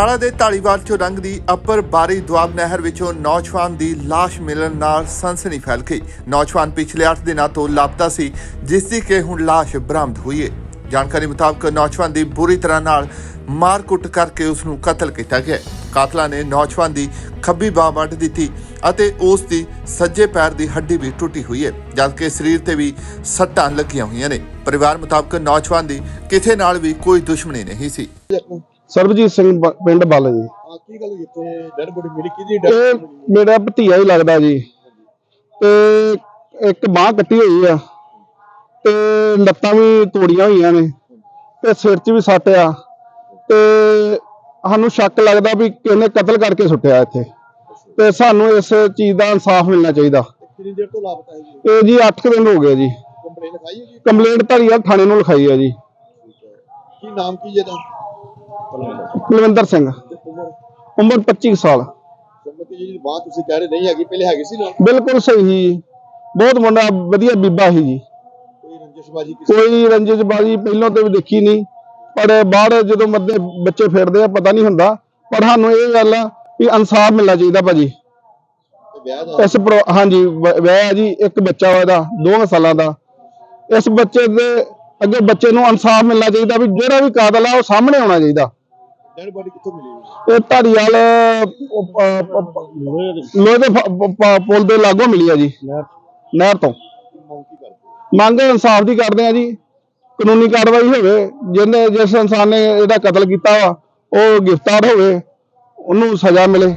ਬਟਾਲਾ ਦੇ ਢਾਲੀਵਾਲ ਚੋਂ ਲੰਘਦੀ ਅੱਪਰ ਬਾਰੀ ਦੁਆਬ ਨਹਿਰ ਵਿੱਚੋਂ ਨੌਜਵਾਨ ਦੀ ਲਾਸ਼ ਮਿਲਣ ਨਾਲ ਸਨਸਨੀ ਫੈਲ ਗਈ। ਨੌਜਵਾਨ ਪਿਛਲੇ 8 ਦਿਨਾਂ ਤੋਂ ਲਾਪਤਾ ਸੀ, ਜਿਸ ਦੀ ਕਿ ਹੁਣ ਲਾਸ਼ ਬਰਾਮਦ ਹੋਈ ਹੈ ਜਾਣਕਾਰੀ ਮੁਤਾਬਕ ਨੌਜਵਾਨ ਦੀ ਬੁਰੀ ਤਰ੍ਹਾਂ ਨਾਲ ਮਾਰ-ਕੁੱਟ ਕਰਕੇ ਉਸ ਨੂੰ ਕਤਲ ਕੀਤਾ ਗਿਆ ਕਾਤਲਾਂ ਨੇ ਨੌਜਵਾਨ ਦੀ ਖੱਬੀ ਬਾਹ ਵੱਢ ਦਿੱਤੀ ਅਤੇ ਉਸ ਦੀ ਸੱਜੇ ਪੈਰ ਦੀ ਹੱਡੀ ਵੀ ਟੁੱਟੀ ਹੋਈ ਹੈ, ਜਦਕਿ ਸਰੀਰ ਤੇ ਵੀ ਸੱਟਾਂ ਲੱਗੀਆਂ ਹੋਈਆਂ ਨੇ। ਪਰਿਵਾਰ ਮੁਤਾਬਕ ਨੌਜਵਾਨ ਦੀ ਕਿਸੇ ਨਾਲ ਵੀ ਕੋਈ ਦੁਸ਼ਮਣੀ ਨਹੀਂ ਸੀ। ਸਰਬਜੀਤ ਸਿੰਘ ਬ- ਪਿੰਡ ਬੱਲ ਜੀ। ਆ ਕੀ ਗੱਲ ਹੋਈ ਇੱਥੇ? ਡੈਡ ਬੋਡੀ ਮਿਲੀ ਕਿਹਦੀ? dead ਇਹ ਮੇਰਾ ਭਤੀਆ ਹੀ ਲੱਗਦਾ ਜੀ। ਤੇ ਇੱਕ ਬਾਹ ਕੱਟੀ ਹੋਈ ਆ। ਤੇ ਲੱਤਾਂ ਵੀ ਤੋੜੀਆਂ ਹੋਈਆਂ ਨੇ। ਤੇ ਸਿਰ 'ਚ ਵੀ ਸੱਟ ਆ। ਤੇ ਸਾਨੂੰ ਸ਼ੱਕ ਲੱਗਦਾ ਵੀ ਕਿਹਨੇ ਕਤਲ ਕਰਕੇ ਸੁੱਟਿਆ ਇੱਥੇ। ਤੇ ਸਾਨੂੰ ਇਸ ਚੀਜ਼ ਦਾ ਇਨਸਾਫ ਮਿਲਣਾ ਚਾਹੀਦਾ। ਕਿੰਨੀ ਦੇਰ ਤੋਂ ਲਾਪਤਾ ਹੈ ਜੀ? ਇਹ ਜੀ 8 ਦਿਨ ਹੋ ਗਏ ਜੀ। ਕੰਪਲੇਨ ਲਿਖਾਈ ਹੈ ਜੀ? ਕੰਪਲੇਂਟ ਧਰੀਆ ਥਾਣੇ ਨੂੰ ਲਿਖਾਈ ਆ ਜੀ। ਕੀ ਨਾਮ ਕੀ ਹੈ ਦਾ ਕੁਲਵਿੰਦਰ ਸਿੰਘ। ਉਮਰ ਉਮਰ 25 ਸਾਲ। ਸੰਮਤੀ ਜੀ ਬਾਤ ਤੁਸੀਂ ਕਹਿ ਰਹੇ ਨਹੀਂ ਹੈਗੀ ਪਹਿਲੇ ਹੈਗੀ ਸੀ ਨਾ ਬਿਲਕੁਲ ਸਹੀ ਜੀ। ਬਹੁਤ ਮੁੰਡਾ ਵਧੀਆ ਬੀਬਾ ਸੀ ਜੀ। ਕੋਈ ਰੰਜਿਸ਼ਬਾਜੀ ਕੋਈ ਰੰਜਿਸ਼ਬਾਜੀ ਪਹਿਲਾਂ ਤੋਂ ਵੀ ਦੇਖੀ ਨਹੀਂ। ਪਰ ਬਾਹਰ ਜਦੋਂ ਮੱਦੇ ਬੱਚੇ ਫਿਰਦੇ ਆ ਪਤਾ ਨਹੀਂ ਹੁੰਦਾ। ਪਰ ਸਾਨੂੰ ਇਹ ਗੱਲ ਆ ਵੀ ਇਨਸਾਫ ਮਿਲਣਾ ਚਾਹੀਦਾ ਭਾਜੀ। ਦਾ? ਇਸ ਹਾਂਜੀ ਵਿਆਹ ਜੀ ਇੱਕ ਬੱਚਾ ਵਾ ਇਹਦਾ 2 ਸਾਲਾਂ ਦਾ। ਇਸ ਬੱਚੇ ਦੇ ਅੱਗੇ ਬੱਚੇ ਨੂੰ ਇਨਸਾਫ ਮਿਲਣਾ ਚਾਹੀਦਾ ਵੀ ਜਿਹੜਾ ਵੀ ਕਾਤਲ ਆ ਉਹ ਸਾਹਮਣੇ ਆਉਣਾ ਚਾਹੀਦਾ। ਡੈਡ ਬੋਡੀ ਕਿੱਥੋਂ ਮਿਲੀ? ਇਹ ਧਾਰੀਵਾਲ ਲੋਹੇ ਦੇ ਪੁਲ ਦੇ ਲਾਗੋਂ ਮਿਲੀ ਆ ਜੀ। ਨਹਿਰ ਤੋਂ? ਮੰਗ ਇਨਸਾਫ ਦੀ ਕਰਦੇ ਆ ਜੀ। ਕਾਨੂੰਨੀ ਕਾਰਵਾਈ ਹੋਵੇ ਜਿਹਨੇ ਜਿਸ ਇਨਸਾਨ ਨੇ ਇਹਦਾ ਕਤਲ ਕੀਤਾ ਵਾ ਉਹ ਗ੍ਰਿਫਤਾਰ ਹੋਵੇ ਉਹਨੂੰ ਸਜ਼ਾ ਮਿਲੇ।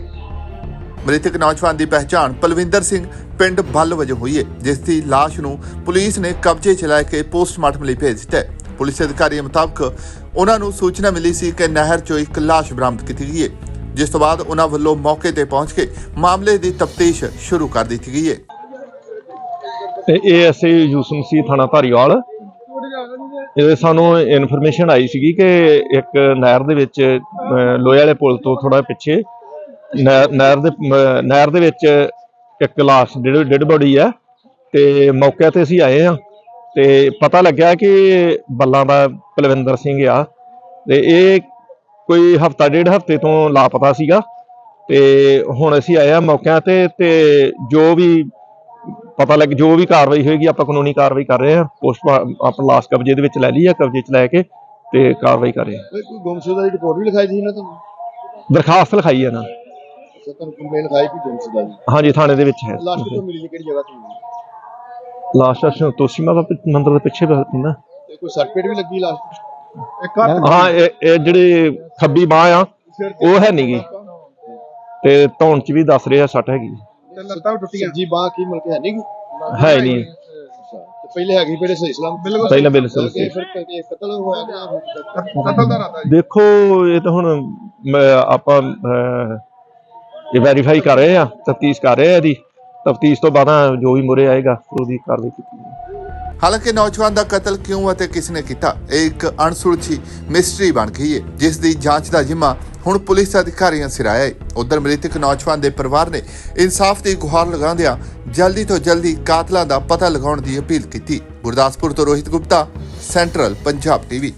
ਮ੍ਰਿਤਕ ਨੌਜਵਾਨ ਦੀ ਪਹਿਚਾਣ ਪਲਵਿੰਦਰ ਸਿੰਘ ਪਿੰਡ ਬੱਲ ਵਜੋਂ ਹੋਈ ਹੈ ਜਿਸ ਦੀ ਲਾਸ਼ ਨੂੰ ਪੁਲਿਸ ਨੇ ਕਬਜ਼ੇ 'ਚ ਲੈ ਕੇ ਪੋਸਟਮਾਰਟਮ ਲਈ ਭੇਜ ਦਿੱਤਾ ਹੈ ਪੁਲਿਸ ਅਧਿਕਾਰੀਆਂ ਮੁਤਾਬਕ ਉਹਨਾਂ ਨੂੰ ਸੂਚਨਾ ਮਿਲੀ ਸੀ ਕਿ ਨਹਿਰ 'ਚੋਂ ਇੱਕ ਲਾਸ਼ ਬਰਾਮਦ ਕੀਤੀ ਗਈ ਹੈ ਜਿਸ ਤੋਂ ਬਾਅਦ ਉਹਨਾਂ ਵੱਲੋਂ ਮੌਕੇ ਤੇ ਪਹੁੰਚ ਕੇ ਮਾਮਲੇ ਦੀ ਤਫਤੀਸ਼ ਸ਼ੁਰੂ ਕਰ ਦਿੱਤੀ ਗਈ ਹੈ ਤੇ ਏਐਸਏ ਯੂਸਫ ਮਸੀਹ ਥਾਣਾ ਧਾਰੀਵਾਲ। ਇਹ ਸਾਨੂੰ ਇਨਫੋਰਮੇਸ਼ਨ ਆਈ ਸੀਗੀ ਕਿ ਇੱਕ ਨਹਿਰ ਦੇ ਵਿੱਚ ਲੋਹੇ ਵਾਲੇ ਪੁਲ ਤੋਂ ਥੋੜਾ ਪਿੱਛੇ, ਨਹਿਰ ਦੇ ਨਹਿਰ ਦੇ ਵਿੱਚ ਇੱਕ ਲਾਸ਼ ਡੈਡ ਬੋਡੀ ਆ ਤੇ ਮੌਕੇ ਤੇ ਅਸੀਂ ਆਏ ਆ ਤੇ ਪਤਾ ਲੱਗਿਆ ਕਿ ਬੱਲਾਂ ਦਾ ਪਲਵਿੰਦਰ ਸਿੰਘ ਆ ਤੇ ਇਹ ਕੋਈ ਹਫਤਾ ਡੇਢ ਹਫ਼ਤੇ ਤੋਂ ਲਾਪਤਾ ਸੀਗਾ ਤੇ ਹੁਣ ਅਸੀਂ ਆਏ ਆ ਮੌਕਿਆਂ ਤੇ ਤੇ ਜੋ ਵੀ ਪਤਾ ਲੱਗ ਜੋ ਵੀ ਕਾਰਵਾਈ ਹੋਏਗੀ ਆਪਾਂ ਕਾਨੂੰਨੀ ਕਾਰਵਾਈ ਕਰ ਰਹੇ ਹਾਂ। ਪੋਸਟ ਆਪਾਂ ਲਾਸ਼ ਕਬਜ਼ੇ ਦੇ ਵਿੱਚ ਲੈ ਲਈ ਆ ਕਬਜ਼ੇ 'ਚ ਲੈ ਕੇ ਤੇ ਕਾਰਵਾਈ ਕਰ ਰਹੇ ਹਾਂ। ਕੋਈ ਗੁੰਮਸ਼ੁਦਾ ਦੀ ਰਿਪੋਰਟ ਵੀ ਲਿਖਾਈ ਸੀ ਨਾ ਤੁਹਾਨੂੰ ਦਰਖਾਸਤ ਲਿਖਾਈ ਹੈ ਨਾ ਅੱਛਾ ਤੁਹਾਨੂੰ ਕੰਪਲੇਨ ਦੀ ਹਾਂਜੀ ਥਾਣੇ ਦੇ ਵਿੱਚ ਹੈ। ਲਾਸ਼ ਕਿੱਥੋਂ ਮਿਲੀ ਜੀ ਕਿਹੜੀ ਜਗ੍ਹਾ ਤੋਂ ਮਿਲੀ ਲਾਸ਼ ਅਸ਼ਨ ਤੋਸ਼ੀਮਾ ਦਾ ਪਿ- ਮੰਦਿਰ ਦੇ ਪਿੱਛੇ ਨਾ। ਤੇ ਕੋਈ ਸਰਟੀਫਿਕੇਟ ਵੀ ਲੱਗੀ ਲਾਸ਼ ਤੇ ਇੱਕ ਹਾਂ ਇਹ ਇਹ ਜਿਹੜੀ ਖੱਬੀ ਬਾਹ ਆ ਉਹ ਹੈ ਨੀਗੀ ਤੇ ਧੌਣ 'ਚ ਵੀ ਦੱਸ ਰਿਹਾ ਸੱਟ ਹੈਗੀ। ਲੱਤਾਂ ਟੁੱਟੀਆਂ। ਜੀ ਬਾਹ ਕੀ ਮਿਲ ਕੇ ਹੈ ਨਹੀਂ ਗੀ? ਹੈ ਨਹੀਂ ਅੱਛਾ ਤੇ ਪਹਿਲੇ ਹੈਗੀ ਪਹਿਲੇ ਸਹੀ ਸਲਾਮ ਬਿਲਕੁਲ ਪਹਿਲਾਂ ਬਿਲਕੁਲ ਸਹੀ। ਫਿਰ ਕਿ ਕਤਲ ਹੋਇਆ ਕਿ ਕਤਲ ਦਾ ਰਾਤਾ ਦੇਖੋ ਇਹ ਤਾਂ ਹੁਣ ਮੈਂ- ਆਪਾਂ ਅਹ, ਇਹ ਵੈਰੀਫਾਈ ਕਰ ਰਹੇ ਆ, ਤਫਤੀਸ਼ ਕਰ ਰਹੇ ਆ ਇਹਦੀ, ਤਫਤੀਸ਼ ਤੋਂ ਬਾਅਦ ਜੋ ਵੀ ਮੁਰੇ ਆਏਗਾ, ਉਹਦੀ ਕਾਰਵਾਈ ਕੀਤੀ ਜਾਏਗੀ ਹਾਲਾਂਕਿ ਨੌਜਵਾਨ ਦਾ ਕਤਲ ਕਿਉਂ ਅਤੇ ਕਿਸ ਨੇ ਕੀਤਾ, ਇਹ ਇੱਕ ਅਣਸੁਲਝੀ ਮਿਸਟਰੀ ਬਣ ਗਈ ਹੈ ਜਿਸ ਦੀ ਜਾਂਚ ਦਾ ਜ਼ਿੰਮਾ ਹੁਣ ਪੁਲਿਸ ਅਧਿਕਾਰੀਆਂ ਸਿਰ ਆਇਆ ਹੈ ਉਧਰ ਮ੍ਰਿਤਕ ਨੌਜਵਾਨ ਦੇ ਪਰਿਵਾਰ ਨੇ ਇਨਸਾਫ ਦੀ ਗੁਹਾਰ ਲਗਾਉਂਦਿਆਂ ਜਲਦੀ ਤੋਂ ਜਲਦੀ ਕਾਤਲਾਂ ਦਾ ਪਤਾ ਲਗਾਉਣ ਦੀ ਅਪੀਲ ਕੀਤੀ। ਗੁਰਦਾਸਪੁਰ ਤੋਂ ਰੋਹਿਤ ਗੁਪਤਾ, ਸੈਂਟਰਲ ਪੰਜਾਬ ਟੀਵੀ।